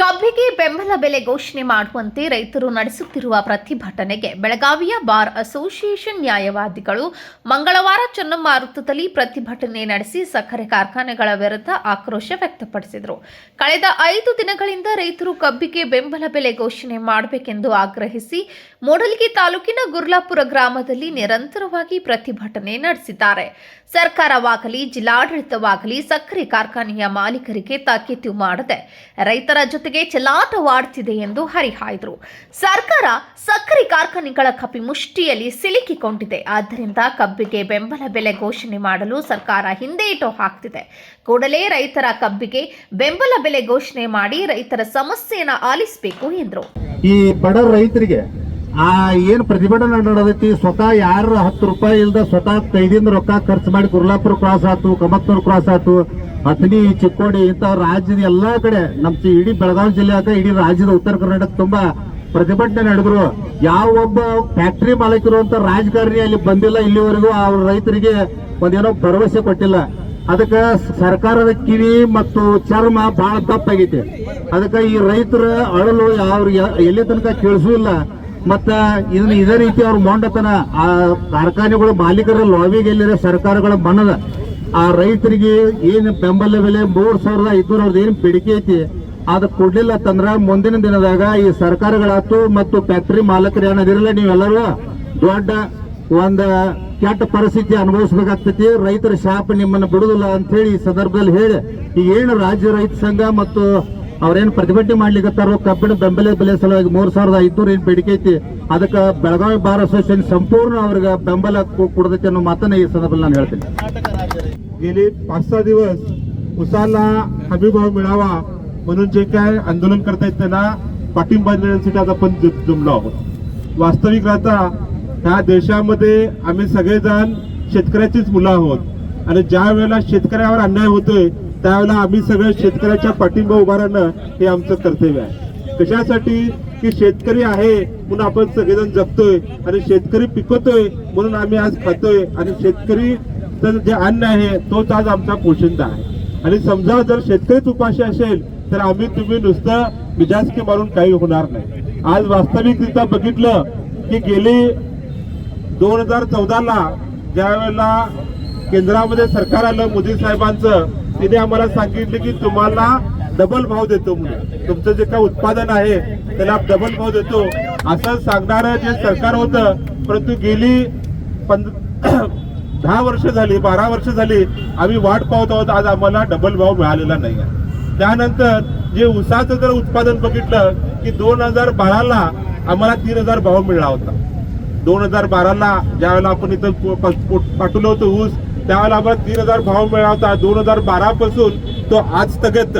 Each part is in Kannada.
ಕಬ್ಬಿಗೆ ಬೆಂಬಲ ಬೆಲೆ ಘೋಷಣೆ ಮಾಡುವಂತೆ ರೈತರು ನಡೆಸುತ್ತಿರುವ ಪ್ರತಿಭಟನೆಗೆ ಬೆಳಗಾವಿಯ ಬಾರ್ ಅಸೋಸಿಯೇಷನ್ ನ್ಯಾಯವಾದಿಗಳು ಮಂಗಳವಾರ ಚನ್ನಮಾರುತದಲ್ಲಿ ಪ್ರತಿಭಟನೆ ನಡೆಸಿ ಸಕ್ಕರೆ ಕಾರ್ಖಾನೆಗಳ ವಿರುದ್ಧ ಆಕ್ರೋಶ ವ್ಯಕ್ತಪಡಿಸಿದರು. ಕಳೆದ ಐದು ದಿನಗಳಿಂದ ರೈತರು ಕಬ್ಬಿಗೆ ಬೆಂಬಲ ಬೆಲೆ ಘೋಷಣೆ ಮಾಡಬೇಕೆಂದು ಆಗ್ರಹಿಸಿ ಮೂಡಲಗಿ ತಾಲೂಕಿನ ಗುರ್ಲಾಪುರ ಗ್ರಾಮದಲ್ಲಿ ನಿರಂತರವಾಗಿ ಪ್ರತಿಭಟನೆ ನಡೆಸಿದ್ದಾರೆ. ಸರ್ಕಾರವಾಗಲಿ, ಜಿಲ್ಲಾಡಳಿತವಾಗಲಿ, ಸಕ್ಕರೆ ಕಾರ್ಖಾನೆಯ ಮಾಲೀಕರಿಗೆ ತಾಕೀತು ಮಾಡದೆ ರೈತರ ಜೊತೆಗೆ ಚಲಾಟವಾಡುತ್ತಿದೆ ಎಂದು ಹರಿಹಾಯ್ದರು. ಸರ್ಕಾರ ಸಕ್ಕರೆ ಕಾರ್ಖಾನೆಗಳ ಕಪಿಮುಷ್ಟಿಯಲ್ಲಿ ಸಿಲುಕಿಕೊಂಡಿದೆ. ಆದ್ದರಿಂದ ಕಬ್ಬಿಗೆ ಬೆಂಬಲ ಬೆಲೆ ಘೋಷಣೆ ಮಾಡಲು ಸರ್ಕಾರ ಹಿಂದೇಟು ಹಾಕ್ತಿದೆ. ಕೂಡಲೇ ರೈತರ ಕಬ್ಬಿಗೆ ಬೆಂಬಲ ಬೆಲೆ ಘೋಷಣೆ ಮಾಡಿ ರೈತರ ಸಮಸ್ಯೆಯನ್ನು ಆಲಿಸಬೇಕು ಎಂದರು. ಈ ಬಡ ರೈತರಿಗೆ ಆ ಏನು ಪ್ರತಿಭಟನೆ ನಡೆದೈತಿ? ಸ್ವತಃ ಯಾರು ಹತ್ತು ರೂಪಾಯಿ ಇಲ್ದ ಸ್ವತಃ ಕೈದಿಂದ ರೊಕ್ಕ ಖರ್ಚು ಮಾಡಿ ಗುರ್ಲಾಪುರ ಕ್ರಾಸ್ ಆತು, ಕಮತ್ನೂರ್ ಕ್ರಾಸ್ ಆಯ್ತು ಅಥಣಿ, ಚಿಕ್ಕೋಡಿ ಇಂಥ ರಾಜ್ಯದ ಎಲ್ಲಾ ಕಡೆ ನಮ್ಮ ಇಡೀ ಬೆಳಗಾವಿ ಆಗ ಇಡೀ ರಾಜ್ಯದ ಉತ್ತರ ಕರ್ನಾಟಕ ತುಂಬಾ ಪ್ರತಿಭಟನೆ ನಡೆದ್ರು. ಯಾವ ಒಬ್ಬ ಫ್ಯಾಕ್ಟ್ರಿ ಮಾಲೀಕರು ಅಂತ ರಾಜಕಾರಣಿ ಅಲ್ಲಿ ಬಂದಿಲ್ಲ ಇಲ್ಲಿವರೆಗೂ ಅವ್ರ ರೈತರಿಗೆ ಒಂದೇನೋ ಭರವಸೆ ಕೊಟ್ಟಿಲ್ಲ. ಅದಕ್ಕೆ ಸರ್ಕಾರದ ಕಿವಿ ಮತ್ತು ಚರ್ಮ ಬಹಳ ತಪ್ಪಾಗೈತಿ. ಅದಕ್ಕೆ ಈ ರೈತರ ಅಳಲು ಯಾವ ಎಲ್ಲಿ ತನಕ ಕೇಳಿಸೂ ಇಲ್ಲ. ಮತ್ತ ಇದನ್ನ ಇದೇ ರೀತಿ ಅವ್ರು ಮೊಂಡತನ, ಆ ಕಾರ್ಖಾನೆಗಳು ಮಾಲೀಕರ ಲಾಬಿ ಎಲ್ಲಿರೋ ಸರ್ಕಾರಗಳ ಬಣ್ಣದ ಆ ರೈತರಿಗೆ ಏನ್ ಬೆಂಬಲ ಬೆಲೆ ಮೂರ್ ಸಾವಿರದ ಐದ್ನೂರ ಏನ್ ಬೇಡಿಕೆ ಐತಿ, ಅದು ಕೊಡ್ಲಿಲ್ಲ ತಂದ್ರ ಮುಂದಿನ ದಿನದಾಗ ಈ ಸರ್ಕಾರಗಳಾತು ಮತ್ತು ಫ್ಯಾಕ್ಟರಿ ಮಾಲಕರು ಏನದಿರಲ್ಲ, ನೀವೆಲ್ಲರೂ ದೊಡ್ಡ ಒಂದ ಕೆಟ್ಟ ಪರಿಸ್ಥಿತಿ ಅನುಭವಿಸ್ಬೇಕಾಗ್ತೈತಿ, ರೈತರ ಶಾಪ ನಿಮ್ಮನ್ನ ಬಿಡುದಿಲ್ಲ ಅಂತ ಹೇಳಿ ಈ ಸಂದರ್ಭದಲ್ಲಿ ಹೇಳಿ ಈಗ ಏನು ರಾಜ್ಯ ರೈತ ಸಂಘ ಮತ್ತು ಅವ್ರೇನ್ ಪ್ರತಿಭಟನೆ ಮಾಡ್ಲಿಕ್ಕತ್ತಾರೋ ಕಬ್ಬಿಣ ಬೆಂಬಲ ಬೆಲೆ ಸಲುವಾಗಿ ಮೂರ್ ಸಾವಿರದ ಐದ್ನೂರ ಏನ್ ಬೇಡಿಕೆ ಐತಿ ಅದಕ್ಕ ಬೆಳಗಾವಿ ಬಾರ್ ಅಸೋಸಿಯೇಷನ್ ಸಂಪೂರ್ಣ ಅವ್ರಿಗೆ ಬೆಂಬಲ ಕೊ- ಕೊಡದೈತಿ ಅನ್ನೋ ಮಾತನ್ನ ಈ ಸಂದರ್ಭದಲ್ಲಿ ನಾನು ಹೇಳ್ತೀನಿ गेली पाच सहा दिवस उसाला हमी भाव मिळावा म्हणून जे काय आंदोलन करतायत त्यांना पाठिंबा देण्यासाठी आज आपण ज- जमलो आहोत वास्तविक आता ह्या देशामध्ये आम्ही सगळेजण शेतकऱ्याचीच मुलं आहोत आणि ज्या वेळेला शेतकऱ्यावर अन्याय होतोय त्यावेळेला आम्ही सगळं शेतकऱ्याच्या पाठिंबा उभा राहणं हे आमचं कर्तव्य आहे. कशासाठी? की शेतकरी आहे म्हणून आपण सगळेजण जगतोय आणि शेतकरी पिकवतोय म्हणून आम्ही आज खातोय. आणि शेतकरी जे अन्न आहे तोच आज आमचा पोशिंदा आहे. आणि समजा जर शेतकरीच उपाशी असेल तर आम्ही तुम्ही नुसतं मिजाजकी मारून काही होणार नाही. आज वास्तविकरित्या बघितलं की गेली दोन हजार चौदाला ज्या वेळेला केंद्रामध्ये सरकार आलं मोदी साहेबांचं तिने आम्हाला सांगितले की तुम्हाला डबल भाव देतो म्हणून. तुमचं जे काय उत्पादन आहे त्याला डबल भाव देतो. असं सांगणारं जे सरकार होतं परंतु गेली पंध दहा वर्ष झाली बारा वर्ष झाली आम्ही वाट पाहत आहोत आज आम्हाला डबल भाव मिळालेला नाही आहे. त्यानंतर जे उसाचं जर उत्पादन बघितलं की दोन हजार बाराला आम्हाला तीन हजार भाव मिळाला होता. दोन हजार बाराला ज्यावेळेला आपण इथं पो- पाठवलं होतं ऊस त्यावेळेला आम्हाला तीन हजार भाव मिळाला होता दोन हजार बारा पासून तो आज स्थगित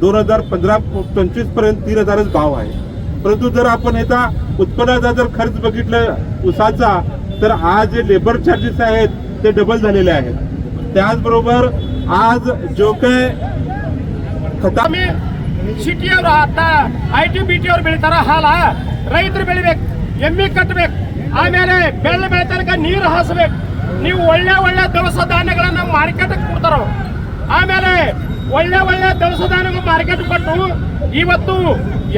दोन हजार पंधरा पंचवीस पर्यंत तीन हजारच भाव आहे परंतु जर आपण याचा उत्पन्नाचा जर खर्च बघितला ऊसाचा तर आज जे लेबर चार्जेस आहेत ते डबल झालेले आहेत त्याचबरोबर आज जो काय खता ಸ್ವಾಮಿ ಸಿಟಿಯವರು ಅತ್ತ ಐ ಟಿ ಬಿ ಟಿ ಅವ್ರು ಬೆಳಿತಾರ ಹಾಲ ರೈತರು ಬೆಳಿಬೇಕು ಎಮ್ಮಿ ಕಟ್ಟಬೇಕು ಆಮೇಲೆ ಬೆಳ್ಳ ಬೆಳಿತನಕ ನೀರು ಹಾಸಬೇಕು ನೀವು ಒಳ್ಳೆ ಒಳ್ಳೆ ದವಸ ಧಾನ್ಯಗಳನ್ನ ಮಾರ್ಕೆಟ್ಗೆ ಕೊಡ್ತಾರ. ಆಮೇಲೆ ಒಳ್ಳೆ ಒಳ್ಳೆ ದವಸ ಧಾನ್ಯಗಳು ಮಾರ್ಕೆಟ್ ಕೊಟ್ಟು ಇವತ್ತು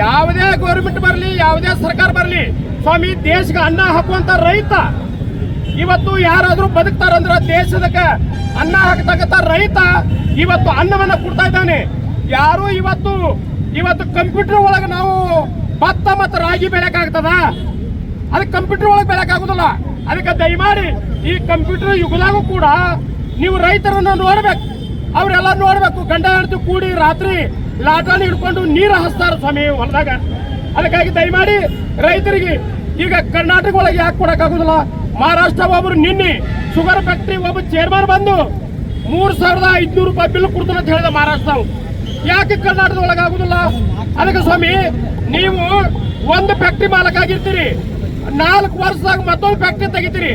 ಯಾವುದೇ ಗೌರ್ಮೆಂಟ್ ಬರಲಿ, ಯಾವುದೇ ಸರ್ಕಾರ ಬರಲಿ, ಸ್ವಾಮಿ ದೇಶಕ್ಕೆ ಅನ್ನ ಹಾಕುವಂತ ರೈತ ಇವತ್ತು ಯಾರಾದ್ರೂ ಬದುಕ್ತಾರಂದ್ರ ದೇಶದಕ್ಕೆ ಅನ್ನ ಹಾಕ್ತಕ್ಕಂಥ ರೈತ ಇವತ್ತು ಅನ್ನವನ್ನ ಕೊಡ್ತಾ ಇದ್ದಾನೆ. ಯಾರು ಇವತ್ತು ಇವತ್ತು ಕಂಪ್ಯೂಟರ್ ಒಳಗೆ ನಾವು ಭತ್ತ ಮತ್ತು ರಾಗಿ ಬೆಳೆಯಕ್ಕಾಗ್ತದ? ಅದಕ್ಕೆ ಕಂಪ್ಯೂಟರ್ ಒಳಗೆ ಬೆಳೆಕಾಗುದಿಲ್ಲ ಅದಕ್ಕೆ ದಯಮಾಡಿ ಈ ಕಂಪ್ಯೂಟರ್ ಯುಗದಾಗೂ ಕೂಡ ನೀವು ರೈತರನ್ನ ನೋಡ್ಬೇಕು. ಅವರೆಲ್ಲ ನೋಡ್ಬೇಕು. ಗಂಡ ಹಿಡಿದು ಕೂಡಿ ರಾತ್ರಿ ಲಾಟಾನ ಹಿಡ್ಕೊಂಡು ನೀರು ಹಸ್ತಾರ ಸ್ವಾಮಿ ಹೊಲದಾಗ. ಅದಕ್ಕಾಗಿ ದಯಮಾಡಿ ರೈತರಿಗೆ ಈಗ ಕರ್ನಾಟಕ ಒಳಗೆ ಯಾಕೆ ಕೊಡಕ್ಕಾಗೋದಿಲ್ಲ? ಮಹಾರಾಷ್ಟ್ರ ಒಬ್ಬರು ನಿನ್ನೆ ಶುಗರ್ ಫ್ಯಾಕ್ಟ್ರಿ ಒಬ್ಬ ಚೇರ್ಮನ್ ಬಂದು ಮೂರ್ ಸಾವಿರದ ಐದ್ನೂರು ರೂಪಾಯಿ ಬಿಲ್ ಕೊಡ್ತಾನೆ ಅಂತ ಹೇಳಿದ ಮಹಾರಾಷ್ಟ್ರ ಯಾಕೆ ಕರ್ನಾಟಕದ ಒಳಗೆ ಆಗುದಿಲ್ಲ? ಅದಕ್ಕೆ ಸ್ವಾಮಿ, ನೀವು ಒಂದು ಫ್ಯಾಕ್ಟ್ರಿ ಮಾಲಕ್ ಆಗಿರ್ತೀರಿ ನಾಲ್ಕು ವರ್ಷದಾಗ ಮತ್ತೊಂದು ಫ್ಯಾಕ್ಟ್ರಿ ತೆಗಿತೀರಿ.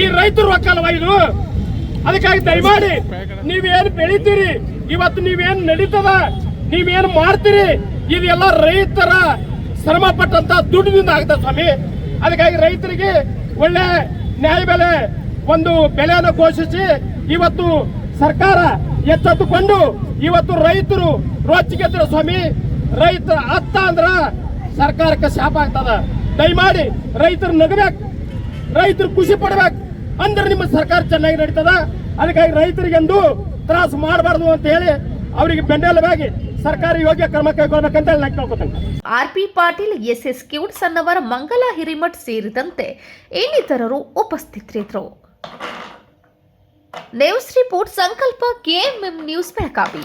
ಈ ರೈತರು ರೊಕ್ಕ ಅಲ್ವಾ ಇದು? ಅದಕ್ಕಾಗಿ ದಯಮಾಡಿ, ನೀವೇನ್ ಬೆಳಿತೀರಿ? ಇವತ್ತು ನೀವೇನ್ ನಡೀತದ? ನೀವೇನ್ ಮಾಡ್ತೀರಿ? ಇದೆಲ್ಲ ರೈತರ ಶ್ರಮ ಪಟ್ಟಂತ ದುಡ್ಡಿನಿಂದ ಆಗ್ತದೆ ಸ್ವಾಮಿ. ಅದಕ್ಕಾಗಿ ರೈತರಿಗೆ ಒಳ್ಳೆ ನ್ಯಾಯ ಬೆಲೆ, ಒಂದು ಬೆಲೆಯನ್ನು ಘೋಷಿಸಿ ಇವತ್ತು ಸರ್ಕಾರ ಎಚ್ಚೆತ್ತುಕೊಂಡು ಇವತ್ತು ರೈತರು ರೋಚಿಗೆದ್ರು ಸ್ವಾಮಿ, ರೈತ ಅತ್ತ ಅಂದ್ರ ಸರ್ಕಾರಕ್ಕೆ ಶಾಪ ಆಗ್ತದ. ದಯಮಾಡಿ ರೈತರು ನಗಬೇಕು. ರೈತರು ಖುಷಿ ಪಡ್ಬೇಕು. ಅಂದ್ರೆ ನಿಮ್ಮ ಸರ್ಕಾರ ಚೆನ್ನಾಗಿ ನಡೀತದ? ಅದಕ್ಕಾಗಿ ರೈತರಿಗೆಂದು ತ್ರಾಸ ಮಾಡಬಾರ್ದು ಅಂತ ಹೇಳಿ ಅವರಿಗೆ ಬೆನ್ನೆಲುಬಾಗಿ ಸರ್ಕಾರ ಯೋಗ್ಯ ಕ್ರಮ ಕೈಗೊಳ್ಬೇಕಂತ ಹೇಳಿ ನಾನು ಕೇಳ್ಕೊತೇನೆ. ಆರ್ಪಿ ಪಾಟೀಲ್, ಎಸ್ ಎಸ್ ಕ್ಯೂಟ್ಸ್ ಅನ್ನವರ ಮಂಗಲ ಹಿರಿಮಠ್ ಸೇರಿದಂತೆ ಇನ್ನಿತರರು ಉಪಸ್ಥಿತರಿದ್ದರು. News report Sankalp KMM news Belagavi.